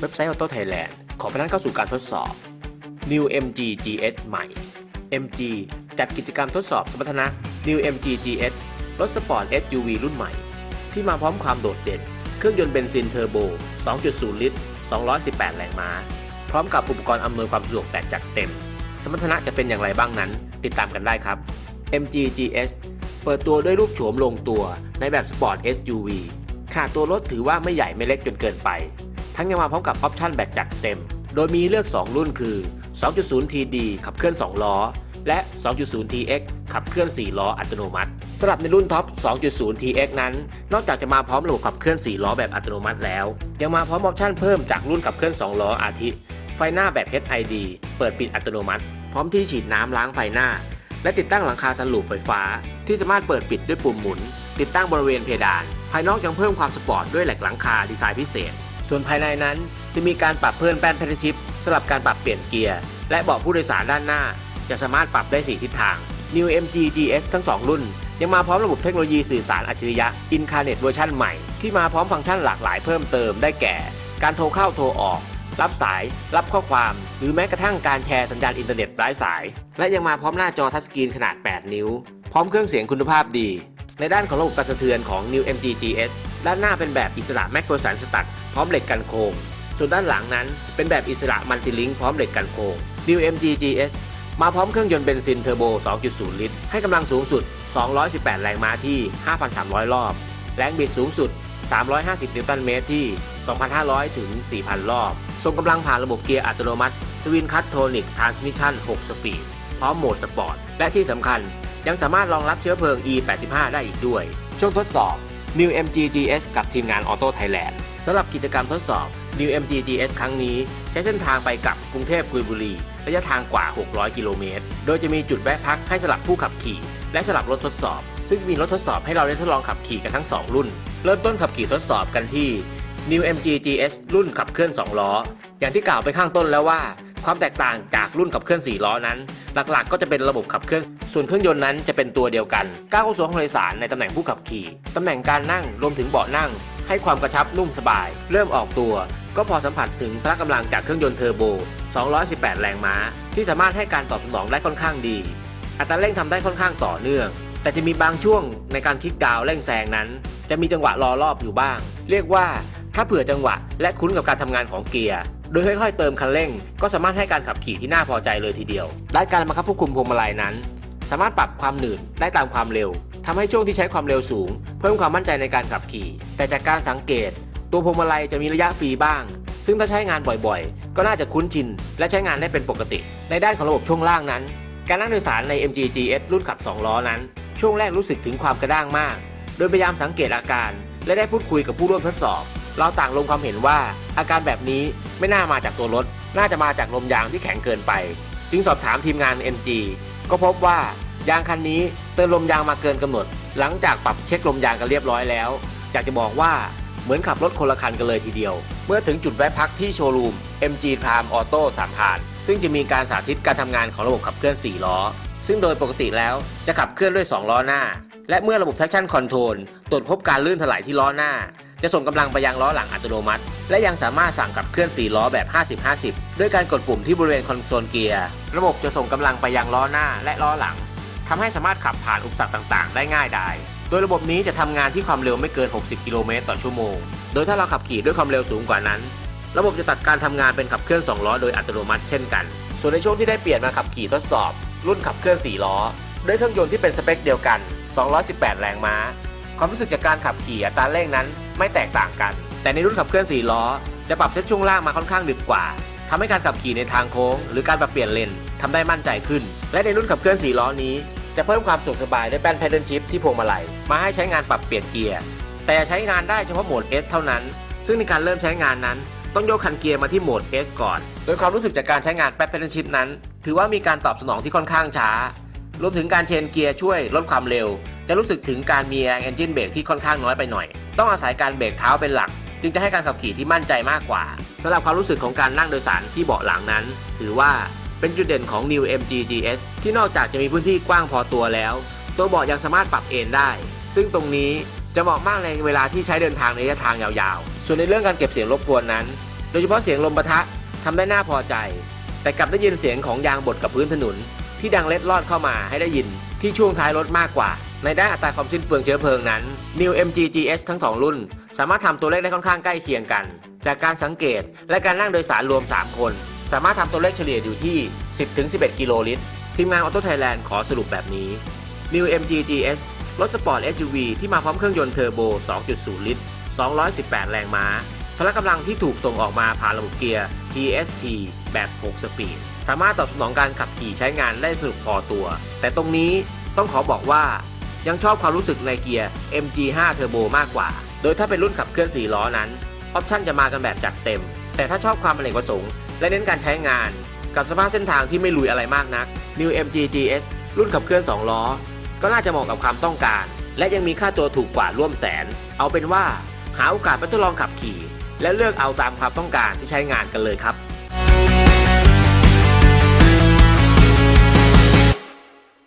เว็บไซต์ Auto Thailand ขอพนันเข้าสู่การทดสอบ New MG GS ใหม่ MG จัดกิจกรรมทดสอบสมรรถนะ New MG GS รถสปอร์ต SUV รุ่นใหม่ ที่มาพร้อมความโดดเด่น เครื่องยนต์เบนซินเทอร์โบ 2.0 ลิตร 218 แรงม้า พร้อมกับอุปกรณ์อำนวยความสะดวกแบบจัดเต็ม สมรรถนะจะเป็นอย่างไรบ้างนั้น ติดตามกันได้ครับ MG GS เปิดตัวด้วยรูปโฉมลงตัวในแบบสปอร์ต SUV ขนาดตัวรถถือว่าไม่ใหญ่ไม่เล็กจนเกินไป ทั้งยังมาพร้อมกับออปชั่นแบบจัดเต็ม โดยมีเลือก 2 รุ่นคือ 2.0 TD ขับเคลื่อน 2 ล้อ และ 2.0 TX ขับเคลื่อน 4 ล้ออัตโนมัติสำหรับในรุ่นท็อป 2.0 TX นั้น นอกจากจะมาพร้อมระบบขับเคลื่อน 4 ล้อแบบอัตโนมัติแล้ว ยังมาพร้อมออปชั่นเพิ่มจากรุ่นขับเคลื่อน 2 ล้ออาทิ ไฟหน้าแบบ HID เปิดปิดอัตโนมัติ พร้อมที่ฉีดน้ำล้างไฟหน้า และติดตั้งหลังคาสันลูปไฟฟ้า ที่สามารถเปิดปิดด้วยปุ่มหมุน ติดตั้งบริเวณเพดาน ภายนอกยังเพิ่มความสปอร์ตด้วยแหลกหลังคาดีไซน์พิเศษ ส่วนภายในนั้นจะมีการปรับเพิ่มแป้นแพนชิปสำหรับการปรับเปลี่ยนเกียร์ และเบาะผู้โดยสารด้านหน้า จะสามารถปรับได้ 4 ทิศทาง New MG GS ทั้ง 2 รุ่น ยังมาพร้อมระบบเทคโนโลยีสื่อสารอัจฉริยะ Incarnate เวอร์ชันใหม่ ที่มาพร้อมฟังก์ชันหลากหลายเพิ่มเติมได้แก่ การโทรเข้าโทรออก รับสาย รับข้อความ หรือแม้กระทั่งการแชร์สัญญาณอินเทอร์เน็ตไร้สาย และยังมาพร้อมหน้าจอทัชสกรีนขนาด 8 นิ้ว พร้อมเครื่องเสียงคุณภาพดี ในด้านของระบบการสะเทือนของ New MG GS ด้านหน้าเป็นแบบอิสระแมกโครสันสตัดพร้อมเหล็กกันโค้งส่วนด้านหลังนั้นเป็นแบบอิสระมัลติลิงค์พร้อมเหล็กกันโค้ง New MG GS มาพร้อมเครื่องยนต์เบนซินเทอร์โบ 2.0 ลิตร ให้กำลังสูงสุด 218 แรงม้าที่ 5,300 รอบ แรงบิดสูงสุด 350 นิวตันเมตรที่ 2,500 ถึง 4,000 รอบ ส่งกำลังผ่านระบบเกียร์อัตโนมัติทวินคัตโทนิกทรานสมิชัน6 สปีด พร้อมโหมดสปอร์ต และที่สำคัญยังสามารถรองรับเชื้อเพลิง E85 ได้อีกด้วย ช่วงทดสอบ New MG GS กับทีมงาน Auto Thailand สำหรับกิจกรรมทดสอบ New MG GS ครั้งนี้ ใช้เส้นทางไปกับกรุงเทพกุยบุรี ระยะทางกว่า 600 กิโลเมตร โดยจะมีจุดแวะพักให้สลับผู้ขับขี่ และสลับรถทดสอบ ซึ่งมีรถทดสอบให้เราได้ทดลองขับขี่กันทั้ง 2 รุ่น เริ่มต้นขับขี่ทดสอบกันที่ New MG GS รุ่นขับเคลื่อน 2 ล้อ อย่างที่กล่าวไปข้างต้นแล้วว่า ความแตกต่างจากรุ่นขับเคลื่อน 4 ล้อนั้น หลักๆ ก็จะเป็นระบบขับเคลื่อน ส่วนเครื่องยนต์นั้นจะเป็นตัวเดียวกันก้าวเข้าสู่ห้องโดยสารในตำแหน่งผู้ขับขี่ ตำแหน่งการนั่งรวมถึงเบาะนั่ง ให้ความกระชับนุ่มสบาย เริ่มออกตัว ก็พอสัมผัสถึงพละกำลังจากเครื่องยนต์เทอร์โบ 218 แรงม้า ที่สามารถให้การตอบสนองได้ค่อนข้างดี อัตราเร่งทำได้ค่อนข้างต่อเนื่อง แต่จะมีบางช่วงในการคลิกดาวเร่งแซงนั้น จะมีจังหวะรอรอบอยู่บ้าง เรียกว่า ถ้าเผื่อจังหวะ และคุ้นกับการทำงานของเกียร์ โดยค่อยๆ เติมคันเร่ง ก็สามารถให้การขับขี่ที่น่าพอใจเลยทีเดียว ด้านการบังคับควบคุมพวงมาลัยนั้น สามารถปรับความหนืดได้ตามความเร็วทำให้ช่วงที่ใช้ความเร็วสูง เพิ่มความมั่นใจในการขับขี่ แต่จากการสังเกต ตัวพวงมาลัยจะมีระยะฟรีบ้าง ซึ่งถ้าใช้งานบ่อยๆ ก็น่าจะคุ้นชิน และใช้งานได้เป็นปกติ ในด้านของระบบช่วงล่างนั้น การนั่งโดยสารใน MG GS รุ่นขับ 2 ล้อนั้น ช่วงแรกรู้สึกถึงความกระด้างมาก โดยพยายามสังเกตอาการ และได้พูดคุยกับผู้ร่วมทดสอบ เราต่างลงความเห็นว่าอาการแบบนี้ไม่น่ามาจากตัวรถ น่าจะมาจากลมยางที่แข็งเกินไป จึงสอบถามทีมงาน MG ก็พบว่ายางคันนี้เติมลมยางมาเกินกำหนด หลังจากปรับเช็คลมยางกันเรียบร้อยแล้ว อยากจะบอกว่าเหมือนขับรถคนละคันกันเลยทีเดียว เมื่อถึงจุดแวะพักที่โชว์รูม MG Prime Auto สามพราน ซึ่งจะมีการสาธิตการทำงานของระบบขับเคลื่อน 4 ล้อ ซึ่งโดยปกติแล้วจะขับเคลื่อนด้วย 2 ล้อหน้า และเมื่อระบบ traction control ตรวจพบการลื่นถลายที่ล้อหน้า จะส่งกำลังไปยังล้อหลังอัตโนมัติ และยังสามารถสั่งขับเคลื่อน 4 ล้อแบบ 50-50 ด้วยการกดปุ่มที่บริเวณคอนโซลเกียร์ระบบจะส่งกำลังไปยังล้อหน้าและล้อหลังทำให้สามารถขับผ่านอุปสรรคต่างๆ ได้ง่ายดายโดยระบบนี้จะทำงานที่ความเร็วไม่เกิน 60 กิโลเมตรต่อชั่วโมง โดยถ้าเราขับขี่ด้วยความเร็วสูงกว่านั้น ระบบจะตัดการทำงานเป็นขับเคลื่อน 2 ล้อโดยอัตโนมัติเช่นกัน ส่วนในช่วงที่ได้เปลี่ยนมาขับขี่ทดสอบ รุ่นขับเคลื่อน 4 ล้อ ด้วยเครื่องยนต์ที่เป็นสเปคเดียวกัน 218 แรงม้า ความรู้สึกจากการขับขี่อัตราเร่งนั้นไม่แตกต่างกัน แต่ในรุ่นขับเคลื่อน 4 ล้อ จะปรับเซตช่วงล่างมาค่อนข้างดึกกว่าทำให้การขับขี่ในทางโค้ง หรือการปรับเปลี่ยนเลนทำได้มั่นใจขึ้น และในรุ่นขับเคลื่อน 4 ล้อนี้ จะเพิ่มความสะดวกสบายด้วยแป้น Paddle Shift ที่พวงมาลัย มาให้ใช้งานปรับเปลี่ยนเกียร์ แต่ใช้งานได้เฉพาะโหมด S เท่านั้น ซึ่งในการเริ่มใช้งานนั้น ต้องโยกคันเกียร์มาที่โหมด S ก่อน โดยความรู้สึกจากการใช้งานแป้น Paddle Shift นั้น ถือว่ามีการตอบสนองที่ค่อนข้างช้ารวมถึงการเชนเกียร์ช่วยลดความเร็ว จะรู้สึกถึงการมีแรงเอนจินเบรกที่ค่อนข้างน้อยไปหน่อย ต้องอาศัยการเบรกเท้าเป็นหลัก จึงจะให้การขับขี่ที่มั่นใจมากกว่าสำหรับความรู้สึกของการนั่งโดยสารที่เบาะหลังนั้น ถือว่าเป็นจุดเด่นของ New MG GS ที่นอกจากจะมีพื้นที่กว้างพอตัวแล้ว ตัวเบาะยังสามารถปรับเอนได้ ซึ่งตรงนี้จะเหมาะมากในเวลาที่ใช้เดินทางในระยะทางยาวๆ ส่วนในเรื่องการเก็บเสียงรบกวนนั้น โดยเฉพาะเสียงลมปะทะทำได้น่าพอใจ แต่กลับได้ยินเสียงของยางบดกับพื้นถนน ที่ดังเล็ดลอดเข้ามาให้ได้ยินที่ช่วงท้ายรถมากกว่า ในด้านอัตราความสิ้นเปลืองเชื้อเพลิงนั้น New MG GS ทั้งสองรุ่น สามารถทำตัวเลขได้ค่อนข้างใกล้เคียงกัน จากการสังเกตและการนั่งโดยสารรวม 3 คน สามารถทำตัวเลขเฉลี่ยอยู่ที่ 10-11 กิโลลิตรทีมงานออโต้ไทยแลนด์ขอสรุปแบบนี้ New MG GS รถสปอร์ต SUV ที่มาพร้อมเครื่องยนต์เทอร์โบ 2.0 ลิตร 218 แรงม้า พละกำลังที่ถูกส่งออกมาผ่านระบบเกียร์ TST แบบ 6 สปีด สามารถตอบสนองการขับขี่ใช้งานได้สนุกพอตัว แต่ตรงนี้ต้องขอบอกว่ายังชอบความรู้สึกในเกียร์ MG5 Turbo มากกว่า โดยถ้าเป็นรุ่นขับเคลื่อน 4 ล้อนั้น ออปชั่นจะมากันแบบจัดเต็ม แต่ถ้าชอบความเป็นเอกประสงค์ และเน้นการใช้งาน กับสภาพเส้นทางที่ไม่ลุยอะไรมากนัก New MG GS รุ่นขับเคลื่อน 2 ล้อ ก็น่าจะเหมาะกับความต้องการ และยังมีค่าตัวถูกกว่าร่วมแสน เอาเป็นว่าหาโอกาสไปทดลองขับขี่ และเลือกเอาตามความต้องการที่ใช้งานกันเลยครับ